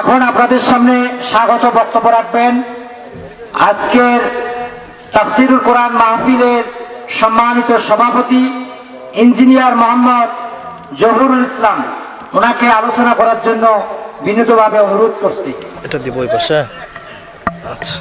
এখন আপনাদের সামনে স্বাগত বক্তব্য রাখবেন। আজকের তাফসিরুল কোরআন মাহফিলের সম্মানিত সভাপতি ইঞ্জিনিয়ার মোহাম্মদ জহরুল ইসলাম। ওনাকে আলোচনা করার জন্য বিনীতভাবে অনুরোধ করছি। এটা দিব আচ্ছা।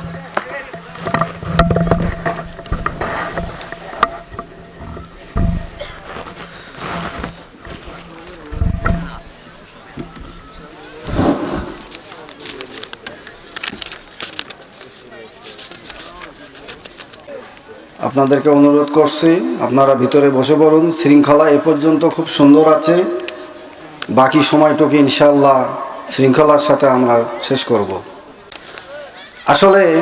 আপনাদেরকে অনুরোধ করছি, আপনারা ভিতরে বসে পড়ুন। শৃঙ্খলা এ পর্যন্ত খুব সুন্দর আছে। বাকি সময়টুকু ইনশাল্লাহ শৃঙ্খলার সাথে আমরা শেষ করব। আসলে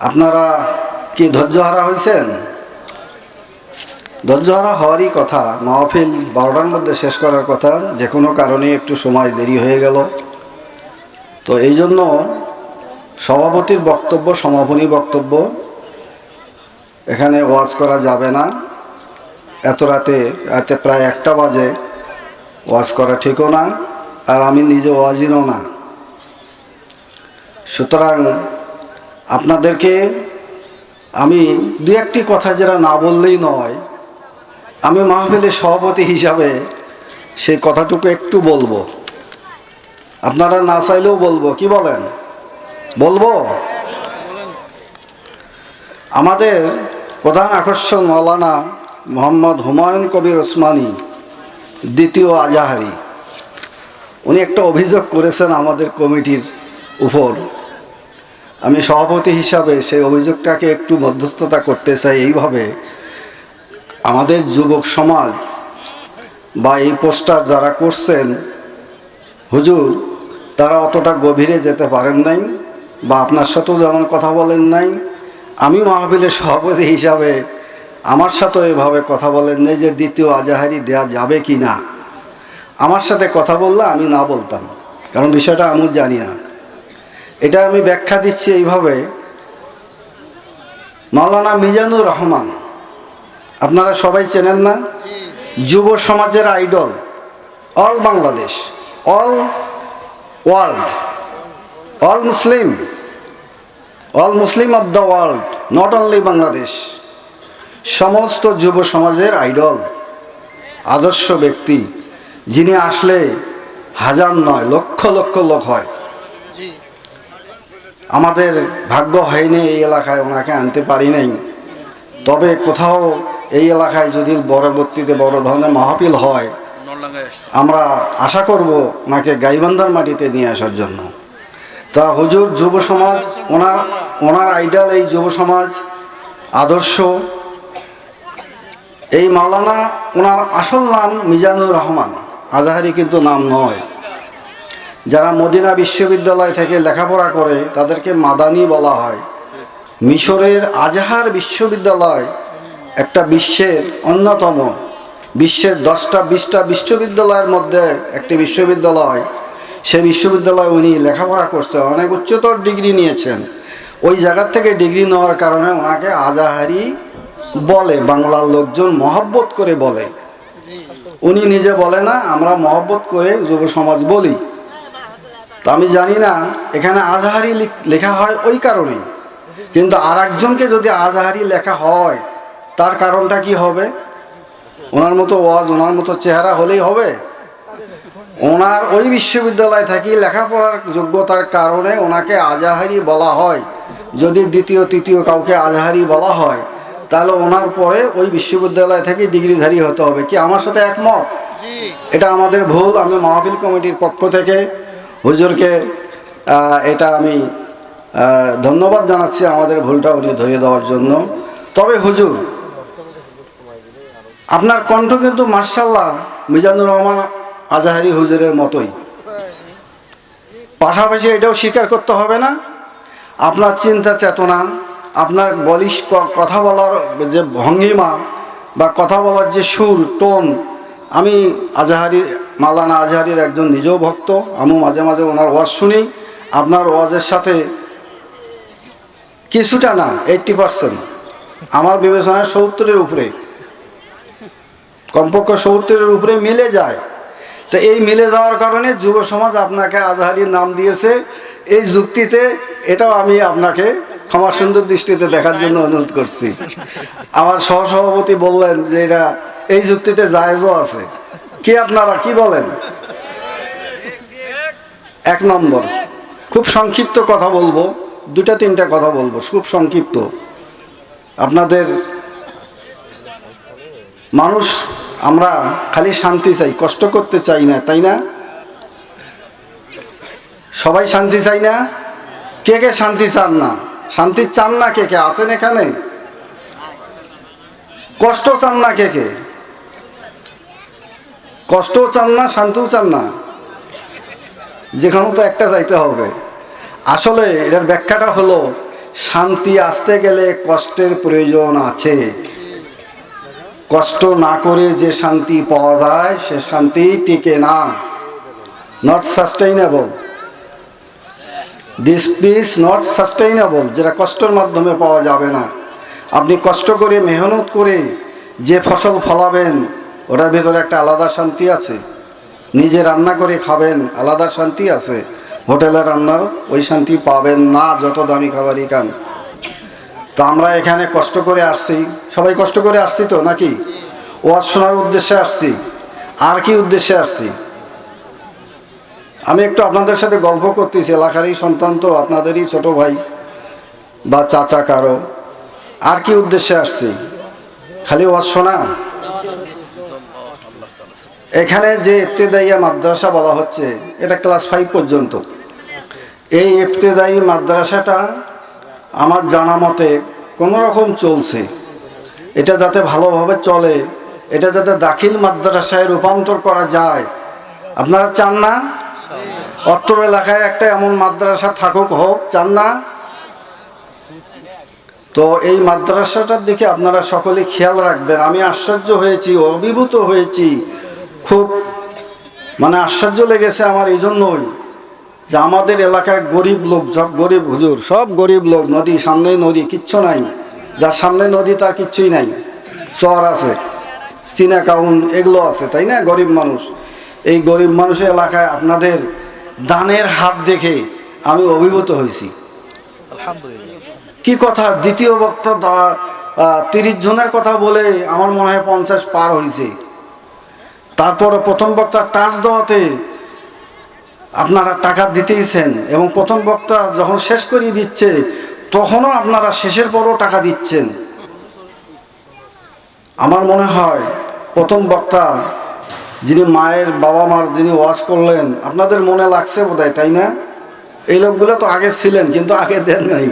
আপনারা কি ধৈর্যহারা হয়েছেন? ধৈর্যহারা হওয়ারই কথা, মাহফিল বারোটার মধ্যে শেষ করার কথা, যে কোনো কারণে একটু সময় দেরি হয়ে গেল। তো এই জন্য সভাপতির বক্তব্য, সমাপনী বক্তব্য। এখানে ওয়াজ করা যাবে না। এত রাতে রাতে প্রায় একটা বাজে ওয়াজ করা ঠিকও না, আর আমি নিজে ওয়াজিনও না। সুতরাং আপনাদেরকে আমি দু একটি কথা যেটা না বললেই নয়, আমি মাহফিলের সভাপতি হিসাবে সেই কথাটুকু একটু বলব। আপনারা না চাইলেও বলব, কি বলেন? বলব? আমাদের প্রধান আকর্ষণ মৌলানা মোহাম্মদ হুমায়ুন কবির ওসমানী, দ্বিতীয় আজাহারি। উনি একটা অভিযোগ করেছেন আমাদের কমিটির উপর। আমি সভাপতি হিসাবে সেই অভিযোগটাকে একটু মধ্যস্থতা করতে চাই এইভাবে। আমাদের যুবক সমাজ বা এই পোস্টার যারা করছেন, হুজুর, তারা অতটা গভীরে যেতে পারেন নাই। বা আপনার সাথেও যেমন কথা বলেন নাই, আমি মাহফিলের সভাপতি হিসাবে আমার সাথেও এভাবে কথা বলেন নাই যে দ্বিতীয় আজাহারি দেয়া যাবে কি না। আমার সাথে কথা বললে আমি না বলতাম, কারণ বিষয়টা আমি জানি না। এটা আমি ব্যাখ্যা দিচ্ছি এইভাবে। মাওলানা মিজানুর রহমান, আপনারা সবাই চেনেন না? যুব সমাজের idol, all Bangladesh, all world. All Muslim all Muslim of the world not only Bangladesh সমস্ত যুব সমাজের আইডল আদর্শ ব্যক্তি যিনি আসলে হাজার নয় লক্ষ লক্ষ লোক হয়। আমাদের ভাগ্য হয়নি এই এলাকায় ওনাকে আনতে পারি নাই। তবে কোথাও এই এলাকায় যদি পরবর্তীতে বড় ধরনের মাহফিল হয় আমরা আশা করব ওনাকে গাইবান্ধার মাটিতে নিয়ে আসার জন্য। তা হুজুর যুব সমাজ, ওনার ওনার আইডাল এই যুব সমাজ, আদর্শ। এই মাওলানা, ওনার আসল নাম মিজানুর রহমান। আজাহারি কিন্তু নাম নয়। যারা মদিনা বিশ্ববিদ্যালয় থেকে লেখাপড়া করে, তাদেরকে মাদানি বলা হয়। মিশরের আজহার বিশ্ববিদ্যালয় একটা বিশ্বের অন্যতম, বিশ্বের দশটা বিশটা বিশ্ববিদ্যালয়ের মধ্যে একটি বিশ্ববিদ্যালয়। সে বিশ্ববিদ্যালয়ে উনি লেখাপড়া করতে অনেক উচ্চতর ডিগ্রি নিয়েছেন। ওই জায়গার থেকে ডিগ্রি নেওয়ার কারণে ওনাকে আজাহারি বলে, বাংলার লোকজন মহব্বত করে বলে। উনি নিজে বলে না, আমরা মহব্বত করে যুব সমাজ বলি। তো আমি জানি না, এখানে আজাহারি লিখ- হয় ওই কারণেই। কিন্তু আর একজনকে যদি আজাহারি লেখা হয়, তার কারণটা কি হবে? ওনার মতো ওয়াজ, ওনার মতো চেহারা হলেই হবে? ওনার ওই বিশ্ববিদ্যালয় থাকি লেখাপড়ার যোগ্যতার কারণে ওনাকে আজাহারি বলা হয়। যদি দ্বিতীয় তৃতীয় কাউকে আজাহারি বলা হয় তাহলে ওনার পরে ওই বিশ্ববিদ্যালয় থেকে ডিগ্রিধারী হতে হবে। কি আমার সাথে একমত? এটা আমাদের ভুল। আমি মাহফিল কমিটির পক্ষ থেকে হুজুরকে এটা আমি ধন্যবাদ জানাচ্ছি আমাদের ভুলটা উনি ধরিয়ে দেওয়ার জন্য। তবে হুজুর আপনার কণ্ঠ কিন্তু মার্শাল্লাহ মিজানুর রহমান আজাহারি হুজুরের মতোই। পাশাপাশি এটাও স্বীকার করতে হবে না, আপনার চিন্তা চেতনা, আপনার বলিস কথা বলার যে ভঙ্গিমা বা কথা বলার যে সুর, টোন, আমি আজাহারি মালানা আজাহারির একজন নিজেও ভক্ত আমি মাঝে মাঝে ওনার ওয়াজ শুনি, আপনার ওয়াজের সাথে কিছুটা না এইট্টি পার্সেন্ট আমার বিবেচনায় সত্তরের উপরে, কমপক্ষে সত্তরের উপরে মিলে যায়। তো এই মিলে যাওয়ার কারণে যুব সমাজ আপনাকে আজহারির নাম দিয়েছে। এই যুক্তিতে এটাও আমি আপনাকে ক্ষমা সুন্দর দৃষ্টিতে দেখার জন্য অনুরোধ করছি। আমার সহসভাপতি বললেন যে এটা এই যুক্তিতে জায়েজও আছে। কি আপনারা, কি বলেন? এক নম্বর, খুব সংক্ষিপ্ত কথা বলব, দুটা তিনটা কথা বলব, খুব সংক্ষিপ্ত। আপনাদের মানুষ আমরা খালি শান্তি চাই, কষ্ট করতে চাই না, তাই না? সবাই শান্তি চাই না? কে কে শান্তি চান না? শান্তি চান না কে কে? আছেন এখানে? কষ্ট চান না কে কে? কষ্টও চান না, শান্তিও চান না। যেখানে তো একটা চাইতে হবে। আসলে এটার ব্যাখ্যাটা হলো, শান্তি আসতে গেলে কষ্টের প্রয়োজন আছে। কষ্ট না করে যে শান্তি পাওয়া যায়, সে শান্তি টিকে না। Not sustainable this peace not sustainable যেটা কষ্টের মাধ্যমে পাওয়া যাবে না। আপনি কষ্ট করে, মেহনত করে যে ফসল ফলাবেন, ওটার ভেতরে একটা আলাদা শান্তি আছে। নিজে রান্না করে খাবেন, আলাদা শান্তি আছে। হোটেলে রান্নার ওই শান্তি পাবেন না, যত দামি খাবারই খান। তো আমরা এখানে কষ্ট করে আসছি। সবাই কষ্ট করে আসছি তো নাকি? ওয়াজ শোনার উদ্দেশ্যে আসছি। আর কি উদ্দেশ্যে আসছি? আমি একটু আপনাদের সাথে গল্প করতেছি। এলাকারই সন্তান তো, আপনাদেরই ছোট ভাই বা চাচা কারও। আর কি উদ্দেশ্যে আসছি? খালি ওয়াজ শোনা? এখানে যে ইফতেদাইয়া মাদ্রাসা বলা হচ্ছে, এটা ক্লাস ফাইভ পর্যন্ত। এই ইফতেদায়ী মাদ্রাসাটা আমার জানা মতে কোনো রকম চলছে। এটা যাতে ভালোভাবে চলে, এটা যাতে দাখিল মাদ্রাসায় রূপান্তর করা যায়। আপনারা চান না? অত্র এলাকায় একটা এমন মাদ্রাসা থাকুক হোক, চান না? তো এই মাদ্রাসাটার দিকে আপনারা সকলে খেয়াল রাখবেন। আমি আশ্চর্য হয়েছি, অভিভূত হয়েছি। খুব মানে আশ্চর্য লেগেছে আমার এই জন্যই। যে আমাদের এলাকায় গরিব লোক, সব গরিব হুজুর, সব গরিব লোক, নদী, সামনে নদী, কিচ্ছু নাই। যার সামনে নদী, তার কিচ্ছুই নাই। চর আছে, চীনা কাউন, এগুলো আছে, তাই না? গরিব মানুষ। এই গরিব মানুষের এলাকায় আপনাদের দানের হাত দেখে আমি অভিভূত হয়েছি। কি কথা? দ্বিতীয় বক্তা তিরিশ জনের কথা বলে আমার মনে হয় পঞ্চাশ পার হয়েছে। তারপর প্রথম বক্তা টাচ দেওয়াতে আপনারা টাকা দিতেইছেন এবং প্রথম বক্তা যখন শেষ করিয়ে দিচ্ছে, তখনও আপনারা শেষের পরও টাকা দিচ্ছেন। আমার মনে হয় প্রথম বক্তা যিনি মায়ের বাবা মার যিনি ওয়াজ করলেন, আপনাদের মনে লাগছে বোধহয়, তাই না? এই লোকগুলো তো আগে ছিলেন, কিন্তু আগে দেন নাই।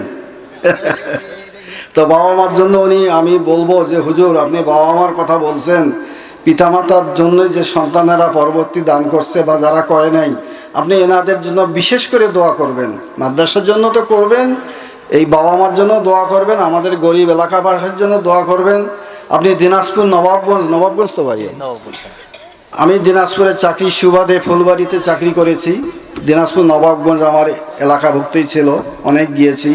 তো বাবা মার জন্য উনি, আমি বলব যে, হুজুর, আপনি বাবা মার কথা বলছেন। পিতামাতার জন্য যে সন্তানেরা পরবর্তী দান করছে বা যারা করে নাই আপনি এনাদের জন্য বিশেষ করে দোয়া করবেন। মাদ্রাসার জন্য তো করবেন, এই বাবা মার জন্য দোয়া করবেন, আমাদের গরিব এলাকা এলাকাবাসীর জন্য দোয়া করবেন। আপনি দিনাজপুর নবাবগঞ্জ নবাবগঞ্জ তো ভাই? আমি দিনাজপুরের চাকরি সুবাদে ফুলবাড়িতে চাকরি করেছি। দিনাজপুর নবাবগঞ্জ আমার এলাকাভুক্তই ছিল, অনেক গিয়েছি।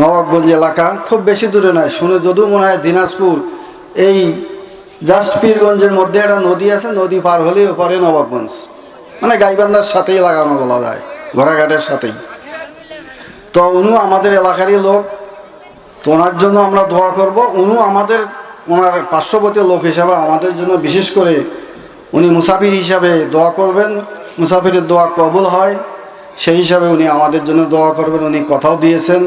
নবাবগঞ্জ এলাকা খুব বেশি দূরে নয়, শুনে যদিও মনে হয় দিনাজপুর এই জাস্ট পীরগঞ্জের মধ্যে একটা নদী আছে, নদী পার হলেই ওপারে নবাবগঞ্জ। মানে গাইবান্ধার সাথেই লাগানো বলা যায়, ঘোড়াঘাটের সাথেই। তো উনি আমাদের এলাকারই লোক, তো ওনার জন্য আমরা দোয়া করব। উনি আমাদের, ওনার পার্শ্ববর্তী লোক হিসাবে আমাদের জন্য বিশেষ করে উনি মুসাফির হিসাবে দোয়া করবেন। মুসাফিরের দোয়া কবুল হয়, সেই হিসাবে উনি আমাদের জন্য দোয়া করবেন, উনি কথাও দিয়েছেন।